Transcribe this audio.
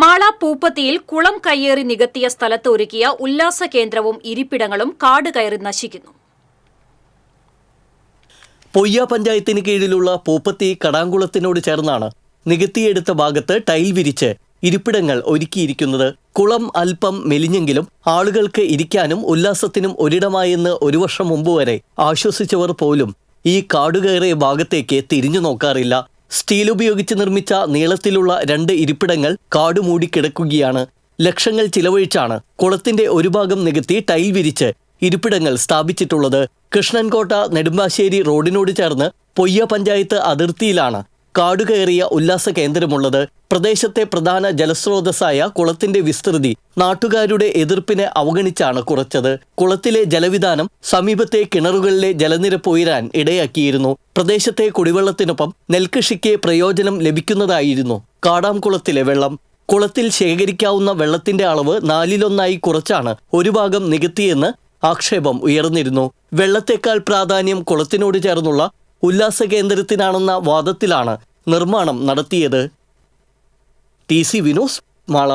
മാള പൂപ്പത്തിയിൽ കുളം കയ്യേറി നികത്തിയ സ്ഥലത്ത് ഒരുക്കിയ ഉല്ലാസ കേന്ദ്രവും ഇരിപ്പിടങ്ങളും കാട് കയറി നശിക്കുന്നു. പൊയ്യ പഞ്ചായത്തിന് കീഴിലുള്ള പൂപ്പത്തി കടാങ്കുളത്തിനോട് ചേർന്നാണ് നികത്തിയെടുത്ത ഭാഗത്ത് ടൈൽ വിരിച്ച് ഇരിപ്പിടങ്ങൾ ഒരുക്കിയിരിക്കുന്നത്. കുളം അല്പം മെലിഞ്ഞെങ്കിലും ആളുകൾക്ക് ഇരിക്കാനും ഉല്ലാസത്തിനും ഒരിടമായെന്ന് ഒരു വർഷം മുമ്പ് വരെ ആശ്വസിച്ചവർ പോലും ഈ കാടുകയറിയ ഭാഗത്തേക്ക് തിരിഞ്ഞു നോക്കാറില്ല. സ്റ്റീൽ ഉപയോഗിച്ച് നിർമ്മിച്ച നീളത്തിലുള്ള രണ്ട് ഇരിപ്പിടങ്ങൾ കാടുമൂടിക്കിടക്കുകയാണ് ലക്ഷങ്ങൾ ചിലവഴിച്ചാണ് കുളത്തിന്റെ ഒരു ഭാഗം നികത്തി ടൈൽ വിരിച്ച് ഇരിപ്പിടങ്ങൾ സ്ഥാപിച്ചിട്ടുള്ളത്. കൃഷ്ണൻകോട്ട നെടുമ്പാശ്ശേരി റോഡിനോട് ചേർന്ന് പൊയ്യ പഞ്ചായത്ത് അതിർത്തിയിലാണ്. കാടുകയറിയ ഉല്ലാസ കേന്ദ്രമുള്ളത് പ്രദേശത്തെ പ്രധാന ജലസ്രോതസ്സായ കുളത്തിന്റെ വിസ്തൃതി നാട്ടുകാരുടെ എതിർപ്പിനെ അവഗണിച്ചാണ് കുറച്ചത്. കുളത്തിലെ ജലവിധാനം സമീപത്തെ കിണറുകളിലെ ജലനിരപ്പ് ഉയരാൻ ഇടയാക്കിയിരുന്നു. പ്രദേശത്തെ കുടിവെള്ളത്തിനൊപ്പം നെൽകൃഷിക്ക് പ്രയോജനം ലഭിക്കുന്നതായിരുന്നു കാടാംകുളത്തിലെ വെള്ളം. കുളത്തിൽ ശേഖരിക്കാവുന്ന വെള്ളത്തിന്റെ അളവ് നാലിലൊന്നായി കുറച്ചാണ് ഒരു ഭാഗം നികത്തിയെന്ന് ആക്ഷേപം ഉയർന്നിരുന്നു. വെള്ളത്തെക്കാൾ പ്രാധാന്യം കുളത്തിനോട് ചേർന്നുള്ള ഉല്ലാസ കേന്ദ്രത്തിനാണെന്ന വാദത്തിലാണ് നിർമ്മാണം നടത്തിയത് ടി സി വിനോസ് മാള.